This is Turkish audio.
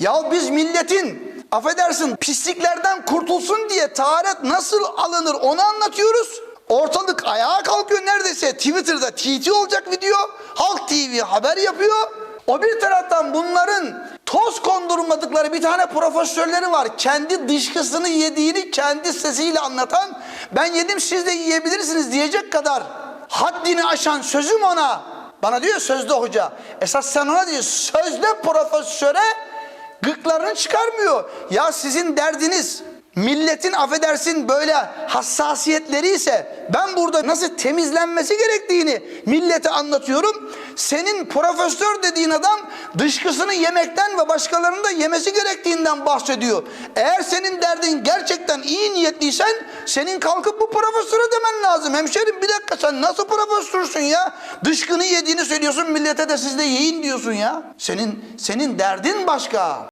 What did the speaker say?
Ya biz milletin affedersin pisliklerden kurtulsun diye taharet nasıl alınır onu anlatıyoruz. Ortalık ayağa kalkıyor neredeyse Twitter'da TT olacak video. Halk TV haber yapıyor. O bir taraftan bunların toz kondurmadıkları bir tane profesörleri var. Kendi dışkısını yediğini kendi sesiyle anlatan ben yedim siz de yiyebilirsiniz diyecek kadar haddini aşan sözüm ona. Bana diyor sözde hoca. Esas sen ona diyor sözde profesöre gıklarını çıkarmıyor. Ya sizin derdiniz milletin affedersin böyle hassasiyetleri ise ben burada nasıl temizlenmesi gerektiğini millete anlatıyorum. Senin profesör dediğin adam dışkısını yemekten ve başkalarının da yemesi gerektiğinden bahsediyor. Eğer senin derdin gerçekten iyi niyetliysen senin kalkıp bu profesöre demen lazım. Hemşerim bir dakika sen nasıl profesörsün ya? Dışkını yediğini söylüyorsun millete de siz de yiyin diyorsun ya. Senin senin derdin başka.